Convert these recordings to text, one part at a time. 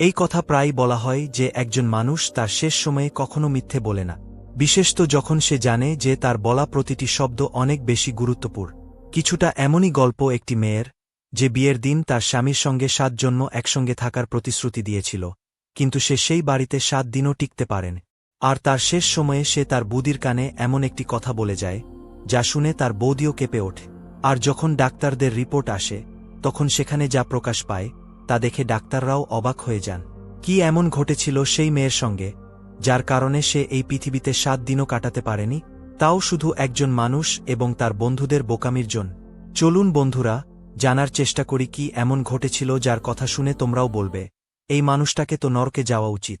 এই কথা প্রায়ই বলা হয় যে একজন মানুষ তার শেষ সময়ে কখনো মিথ্যে বলে না। বিশেষত যখন সে জানে যে তার বলা প্রতিটি শব্দ অনেক বেশি গুরুত্বপূর্ণ। কিছুটা এমনই গল্প একটি মেয়ের, যে বিয়ের দিন তার স্বামীর সঙ্গে সাত জন্য একসঙ্গে থাকার প্রতিশ্রুতি দিয়েছিল, কিন্তু সে সেই বাড়িতে সাত দিনও টিকতে পারেন। আর তার শেষ সময়ে সে তার বুদির কানে এমন একটি কথা বলে যায়, যা শুনে তার বৌদিও কেঁপে ওঠে। আর যখন ডাক্তারদের রিপোর্ট আসে, তখন সেখানে যা প্রকাশ পায় তা দেখে ডাক্তাররাও অবাক হয়ে যান। কি এমন ঘটেছিল সেই মেয়ের সঙ্গে, যার কারণে সে এই পৃথিবীতে সাত দিনও কাটাতে পারেনি? তাও শুধু একজন মানুষ এবং তার বন্ধুদের বোকামির জন্য। চলুন বন্ধুরা, জানার চেষ্টা করি কি এমন ঘটেছিল যার কথা শুনে তোমরাও বলবে। এই মানুষটাকে তো নরকে যাওয়া উচিত।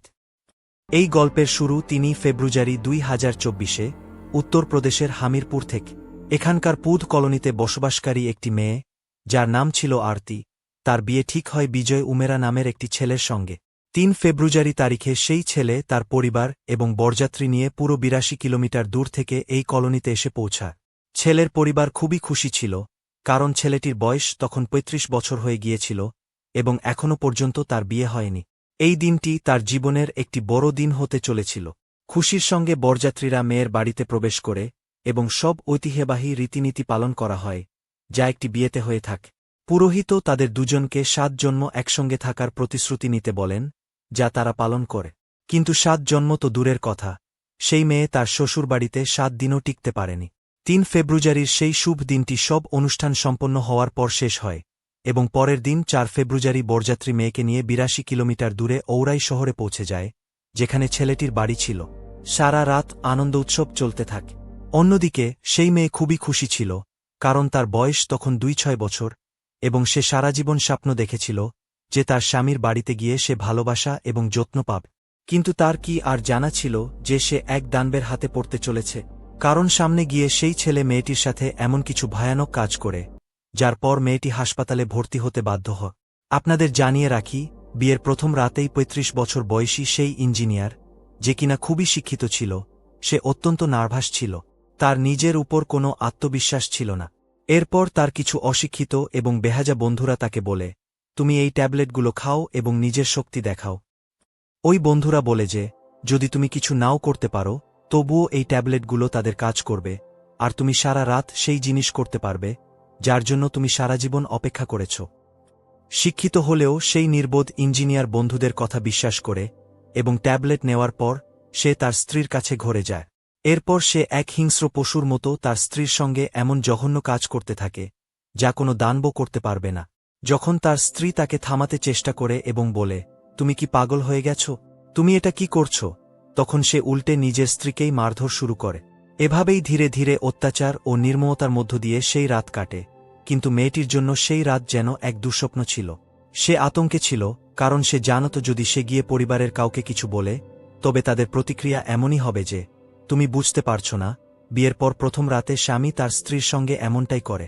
এই গল্পের শুরু তিনি ফেব্রুয়ারি দুই হাজার চব্বিশে, উত্তরপ্রদেশের হামিরপুর থেকে। এখানকার পুধ কলোনিতে বসবাসকারী একটি মেয়ে, যার নাম ছিল আরতি। তার বিয়ে ঠিক হয় বিজয় উমেরা নামের একটি ছেলের সঙ্গে। তিন ফেব্রুয়ারি তারিখে সেই ছেলে তার পরিবার এবং বরযাত্রী নিয়ে পুরো বিরাশি কিলোমিটার দূর থেকে এই কলোনিতে এসে পৌঁছায়। ছেলের পরিবার খুবই খুশি ছিল, কারণ ছেলেটির বয়স তখন ৩৫ বছর হয়ে গিয়েছিল এবং এখনও পর্যন্ত তার বিয়ে হয়নি। এই দিনটি তার জীবনের একটি বড় দিন হতে চলেছিল। খুশির সঙ্গে বরযাত্রীরা মেয়ের বাড়িতে প্রবেশ করে এবং সব ঐতিহ্যবাহী রীতিনীতি পালন করা হয়, যা একটি বিয়েতে হয়ে থাকে। পুরোহিত তাদের দুজনকে সাত জন্ম একসঙ্গে থাকার প্রতিশ্রুতি নিতে বলেন, যা তারা পালন করে। কিন্তু সাত জন্ম তো দূরের কথা। সেই মেয়ে তার শ্বশুরবাড়িতে সাত দিনও টিকতে পারেনি। তিন ফেব্রুয়ারির সেই শুভ দিনটি সব অনুষ্ঠান সম্পন্ন হওয়ার পর শেষ হয়, এবং পরের দিন চার ফেব্রুয়ারি বরযাত্রী মেয়েকে নিয়ে বিরাশি কিলোমিটার দূরে ঔরাই শহরে পৌঁছে যায়, যেখানে ছেলেটির বাড়ি ছিল। সারা রাত আনন্দ উৎসব চলতে থাকে। অন্যদিকে, সেই মেয়ে খুবই খুশি ছিল, কারণ তার বয়স তখন দুই ছয় বছর এবং সে সারা জীবন স্বপ্ন দেখেছিল যে তার স্বামীর বাড়িতে গিয়ে সে ভালোবাসা এবং যত্ন পাবে। কিন্তু তার কি আর জানা ছিল যে সে এক দানবের হাতে পড়তে চলেছে? কারণ সামনে গিয়ে সেই ছেলে মেয়েটির সাথে এমন কিছু ভয়ানক কাজ করে, যার পর মেয়েটি হাসপাতালে ভর্তি হতে বাধ্য হয় আপনাদের জানিয়ে রাখি, বিয়ের প্রথম রাতেই ৩৫ বছর বয়সী সেই ইঞ্জিনিয়ার, যে কিনা খুবই শিক্ষিত ছিল, সে অত্যন্ত নার্ভাস ছিল, তার নিজের উপর কোনো আত্মবিশ্বাস ছিল না। এরপর তার কিছু অশিক্ষিত এবং বেহাজা বন্ধুরা তাকে বলে, তুমি এই ট্যাবলেটগুলো খাও এবং নিজের শক্তি দেখাও। ওই বন্ধুরা বলে যে, যদি তুমি কিছু নাও করতে পারো, তবুও এই ট্যাবলেটগুলো তাদের কাজ করবে, আর তুমি সারা রাত সেই জিনিস করতে পারবে, যার জন্য তুমি সারা জীবন অপেক্ষা করেছ। শিক্ষিত হলেও সেই নির্বোধ ইঞ্জিনিয়ার বন্ধুদের কথা বিশ্বাস করে এবং ট্যাবলেট নেওয়ার পর সে তার স্ত্রীর কাছে ঘরে যায়। এরপর সে এক হিংস্র পশুর মতো তার স্ত্রীর সঙ্গে এমন জঘন্য কাজ করতে থাকে, যা কোনো দানব করতে পারবে না। যখন তার স্ত্রী তাকে থামাতে চেষ্টা করে এবং বলে, তুমি কি পাগল হয়ে গেছ? তুমি এটা কি করছ? তখন সে উল্টে নিজের স্ত্রীকেই মারধর শুরু করে। এভাবেই ধীরে ধীরে অত্যাচার ও নির্মমতার মধ্য দিয়ে সেই রাত কাটে, কিন্তু মেয়েটির জন্য সেই রাত যেন এক দুঃস্বপ্ন ছিল। সে আতঙ্কে ছিল, কারণ সে জানত যদি সে গিয়ে পরিবারের কাউকে কিছু বলে, তবে তাদের প্রতিক্রিয়া এমনই হবে যে তুমি বুঝতে পারছ না, বিয়ের পর প্রথম রাতে স্বামী তার স্ত্রীর সঙ্গে এমনটাই করে।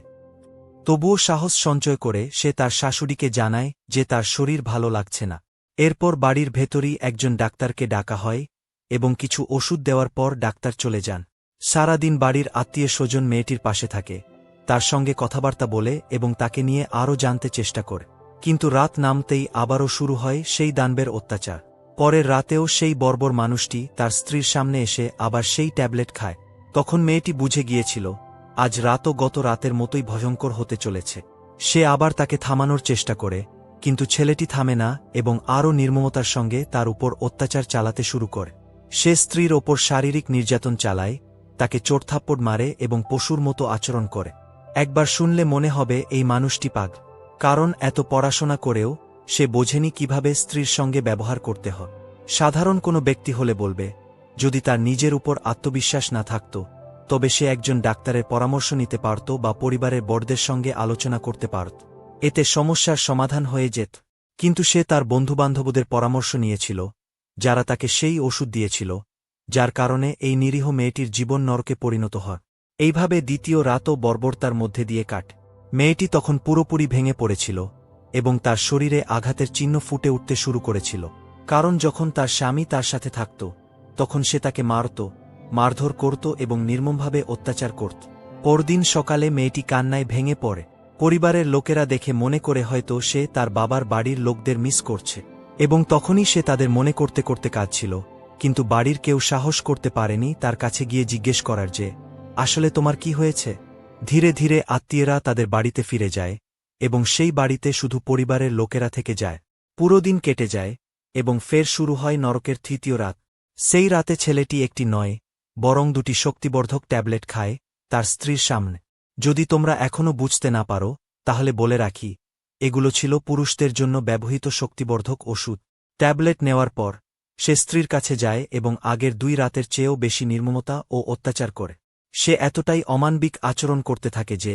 তবুও সাহস সঞ্চয় করে সে তার শাশুড়িকে জানায় যে তার শরীর ভালো লাগছে না। এরপর বাড়ির ভেতরই একজন ডাক্তারকে ডাকা হয় এবং কিছু ওষুধ দেওয়ার পর ডাক্তার চলে যান। সারাদিন বাড়ির আত্মীয় স্বজন মেয়েটির পাশে থাকে। তার সঙ্গে কথাবার্তা বলে এবং তাকে নিয়ে আরও জানতে চেষ্টা করে। কিন্তু রাত নামতেই আবারও শুরু হয় সেই দানবের অত্যাচার। পরের রাতেও সেই বর্বর মানুষটি তার স্ত্রীর সামনে এসে আবার সেই ট্যাবলেট খায়। তখন মেয়েটি বুঝে গিয়েছিল, আজ রাতও গত রাতের মতোই ভয়ঙ্কর হতে চলেছে। সে আবার তাকে থামানোর চেষ্টা করে, কিন্তু ছেলেটি থামে না এবং আরও নির্মমতার সঙ্গে তার উপর অত্যাচার চালাতে শুরু করে। সে স্ত্রীর ওপর শারীরিক নির্যাতন চালায়, তাকে চোরথাপ্পড় মারে এবং পশুর মতো আচরণ করে। একবার শুনলে মনে হবে এই মানুষটি পাগ কারণ এত পড়াশোনা করেও সে বোঝেনি কীভাবে স্ত্রীর সঙ্গে ব্যবহার করতে হয়। সাধারণ কোনো ব্যক্তি হলে বলবে, যদি তার নিজের উপর আত্মবিশ্বাস না থাকত, তবে সে একজন ডাক্তারের পরামর্শ নিতে পারত বা পরিবারের বড়দের সঙ্গে আলোচনা করতে পারত। এতে সমস্যার সমাধান হয়ে যেত। কিন্তু সে তার বন্ধুবান্ধবদের পরামর্শ নিয়েছিল, যারা তাকে সেই ওষুধ দিয়েছিল, যার কারণে এই নিরীহ মেয়েটির জীবন নরকে পরিণত হয়। এইভাবে দ্বিতীয় রাতও বর্বরতার মধ্যে দিয়ে কাট। মেয়েটি তখন পুরোপুরি ভেঙে পড়েছিল। এবং তার শরীরে আঘাতের চিহ্ন ফুটে উঠতে শুরু করেছিল। কারণ যখন তার স্বামী তার সাথে থাকত, তখন সে তাকে মারত, মারধর করত এবং নির্মমভাবে অত্যাচার করত। পরদিন সকালে মেয়েটি কান্নায় ভেঙে পড়ে। পরিবারের লোকেরা দেখে মনে করে হয়তো সে তার বাবার বাড়ির লোকদের মিস করছে। এবং তখনই সে তাদের মনে করতে করতে কাঁদছিল। কিন্তু বাড়ির কেউ সাহস করতে পারেনি তার কাছে গিয়ে জিজ্ঞেস করার যে, আসলে তোমার কি হয়েছে? ধীরে ধীরে আত্মীয়রা তাদের বাড়িতে ফিরে যায়। এবং সেই বাড়িতে শুধু পরিবারের লোকেরা থেকে যায়। পুরো দিন কেটে যায় এবং ফের শুরু হয় নরকের তৃতীয় রাত। সেই রাতে ছেলেটি একটি নয়, বরং দুটি শক্তিবর্ধক ট্যাবলেট খায় তার স্ত্রীর সামনে। যদি তোমরা এখনও বুঝতে না পারো, তাহলে বলে রাখি, এগুলো ছিল পুরুষদের জন্য ব্যবহৃত শক্তিবর্ধক ওষুধ। ট্যাবলেট নেওয়ার পর, সে স্ত্রীর কাছে যায় এবং আগের দুই রাতের চেয়েও বেশি নির্মমতা ও অত্যাচার করে। সে এতটাই অমানবিক আচরণ করতে থাকে যে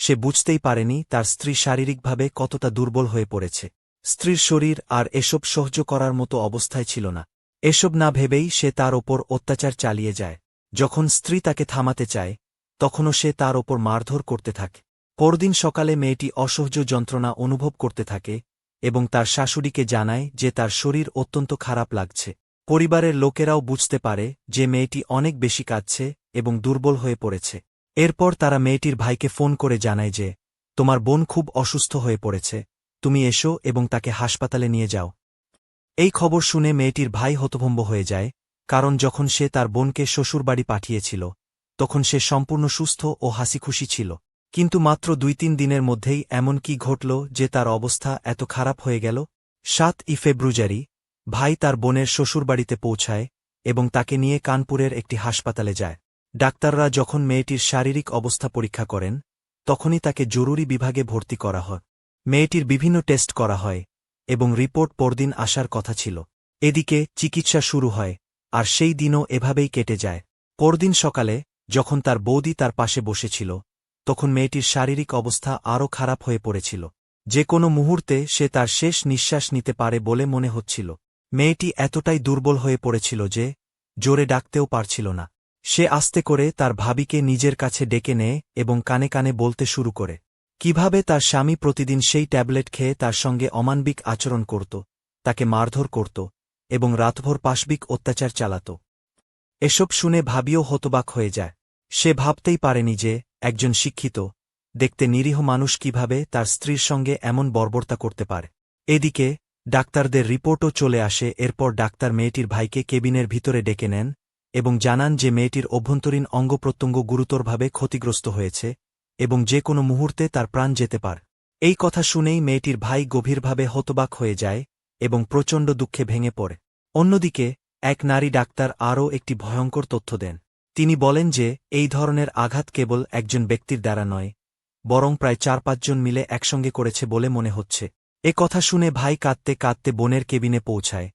সে বুঝতেই পারেনি তার স্ত্রী শারীরিকভাবে কতটা দুর্বল হয়ে পড়েছে। স্ত্রীর শরীর আর এসব সহ্য করার মতো অবস্থায় ছিল না। এসব না ভেবেই সে তার ওপর অত্যাচার চালিয়ে যায়। যখন স্ত্রী তাকে থামাতে চায়, তখনও সে তার ওপর মারধর করতে থাকে। পরদিন সকালে মেয়েটি অসহ্য যন্ত্রণা অনুভব করতে থাকে এবং তার শাশুড়িকে জানায় যে তার শরীর অত্যন্ত খারাপ লাগছে। পরিবারের লোকেরাও বুঝতে পারে যে মেয়েটি অনেক বেশি কাঁদছে এবং দুর্বল হয়ে পড়েছে। এরপর তারা মেয়েটির ভাইকে ফোন করে জানায় যে, তোমার বোন খুব অসুস্থ হয়ে পড়েছে। তুমি এসো এবং তাকে হাসপাতালে নিয়ে যাও। এই খবর শুনে মেয়েটির ভাই হতভম্ব হয়ে যায়, কারণ যখন সে তার বোনকে শ্বশুরবাড়ি পাঠিয়েছিল, তখন সে সম্পূর্ণ সুস্থ ও হাসিখুশি ছিল। কিন্তু মাত্র দুই তিন দিনের মধ্যেই এমন কি ঘটল যে তার অবস্থা এত খারাপ হয়ে গেল? সাত ই ফেব্রুয়ারি, ভাই তার বোনের শ্বশুরবাড়িতে পৌঁছায় এবং তাকে নিয়ে কানপুরের একটি হাসপাতালে যায়। ডাক্তাররা যখন মেয়েটির শারীরিক অবস্থা পরীক্ষা করেন, তখনই তাকে জরুরি বিভাগে ভর্তি করা হয়। মেয়েটির বিভিন্ন টেস্ট করা হয় এবং রিপোর্ট পরদিন আসার কথা ছিল। এদিকে চিকিৎসা শুরু হয় আর সেই দিনও এভাবেই কেটে যায়। পরদিন সকালে যখন তার বৌদি তার পাশে বসেছিল, তখন মেয়েটির শারীরিক অবস্থা আরও খারাপ হয়ে পড়েছিল। যে কোনো মুহূর্তে সে তার শেষ নিঃশ্বাস নিতে পারে বলে মনে হচ্ছিল। মেয়েটি এতটাই দুর্বল হয়ে পড়েছিল যে জোরে ডাকতেও পারছিল না। সে আস্তে করে তার ভাবিকে নিজের কাছে ডেকে নেয় এবং কানে কানে বলতে শুরু করে, কীভাবে তার স্বামী প্রতিদিন সেই ট্যাবলেট খেয়ে তার সঙ্গে অমানবিক আচরণ করত, তাকে মারধর করত এবং রাতভর পাশবিক অত্যাচার চালাত। এসব শুনে ভাবিও হতবাক হয়ে যায়। সে ভাবতেই পারেনি যে, একজন শিক্ষিত, দেখতে নিরীহ মানুষ কীভাবে তার স্ত্রীর সঙ্গে এমন বর্বরতা করতে পারে। এদিকে ডাক্তারদের রিপোর্টও চলে আসে, এরপর ডাক্তার মেয়েটির ভাইকে কেবিনের ভিতরে ডেকে নেন এবং জানান যে মেয়েটির অভ্যন্তরীণ অঙ্গপ্রত্যঙ্গ গুরুতরভাবে ক্ষতিগ্রস্ত হয়েছে এবং যে কোনো মুহূর্তে তার প্রাণ যেতে পার। এই কথা শুনেই মেয়েটির ভাই গভীরভাবে হতবাক হয়ে যায় এবং প্রচণ্ড দুঃখে ভেঙে পড়ে। অন্যদিকে, এক নারী ডাক্তার আরও একটি ভয়ঙ্কর তথ্য দেন। তিনি বলেন যে, এই ধরনের আঘাত কেবল একজন ব্যক্তির দ্বারা নয়, বরং প্রায় চার পাঁচজন মিলে একসঙ্গে করেছে বলে মনে হচ্ছে। এ কথা শুনে ভাই কাঁদতে কাঁদতে বোনের কেবিনে পৌঁছায়,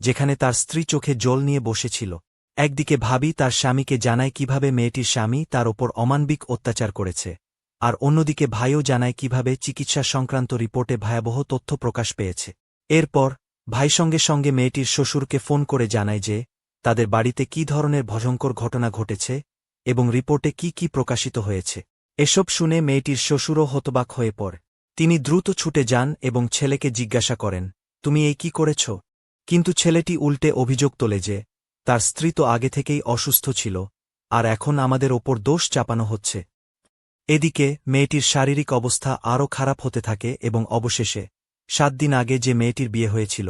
যেখানে তার স্ত্রী চোখে জল নিয়ে বসেছিল। একদিকে ভাবি তার স্বামীকে জানায় কীভাবে মেয়েটির স্বামী তার ওপর অমানবিক অত্যাচার করেছে, আর অন্যদিকে ভাইও জানায় কীভাবে চিকিৎসা সংক্রান্ত রিপোর্টে ভয়াবহ তথ্য প্রকাশ পেয়েছে। এরপর, ভাই সঙ্গে সঙ্গে মেয়েটির শ্বশুরকে ফোন করে জানায় যে, তাদের বাড়িতে কি ধরনের ভয়ঙ্কর ঘটনা ঘটেছে এবং রিপোর্টে কি কি প্রকাশিত হয়েছে। এসব শুনে মেয়েটির শ্বশুরও হতবাক হয়ে পড়ে। তিনি দ্রুত ছুটে যান এবং ছেলেকে জিজ্ঞাসা করেন, তুমি এই কি করেছ? কিন্তু ছেলেটি উল্টে অভিযোগ তোলে যে তার স্ত্রী তো আগে থেকেই অসুস্থ ছিল, আর এখন আমাদের ওপর দোষ চাপানো হচ্ছে। এদিকে, মেয়েটির শারীরিক অবস্থা আরও খারাপ হতে থাকে এবং অবশেষে, সাত দিন আগে যে মেয়েটির বিয়ে হয়েছিল,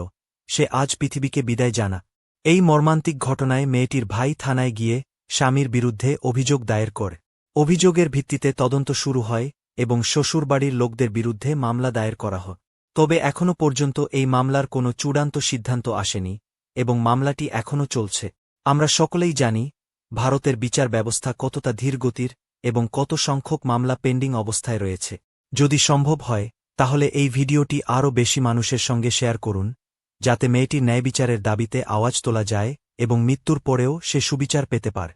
সে আজ পৃথিবীকে বিদায় জানা। এই মর্মান্তিক ঘটনায় মেয়েটির ভাই থানায় গিয়ে স্বামীর বিরুদ্ধে অভিযোগ দায়ের করে। অভিযোগের ভিত্তিতে তদন্ত শুরু হয় এবং শ্বশুরবাড়ির লোকদের বিরুদ্ধে মামলা দায়ের করা হয়। তবে এখনও পর্যন্ত এই মামলার কোনো চূড়ান্ত সিদ্ধান্ত আসেনি। এবং মামলাটি এখনও চলছে। আমরা সকলেই জানি, ভারতের বিচার ব্যবস্থা কতটা ধীরগতির এবং কত সংখ্যক মামলা পেন্ডিং অবস্থায় রয়েছে। যদি সম্ভব হয়, তাহলে এই ভিডিওটি আরও বেশি মানুষের সঙ্গে শেয়ার করুন, যাতে মেয়েটি ন্যায় বিচারের দাবিতে আওয়াজ তোলা যায় এবং মৃত্যুর পরেও সে সুবিচার পেতে পারে।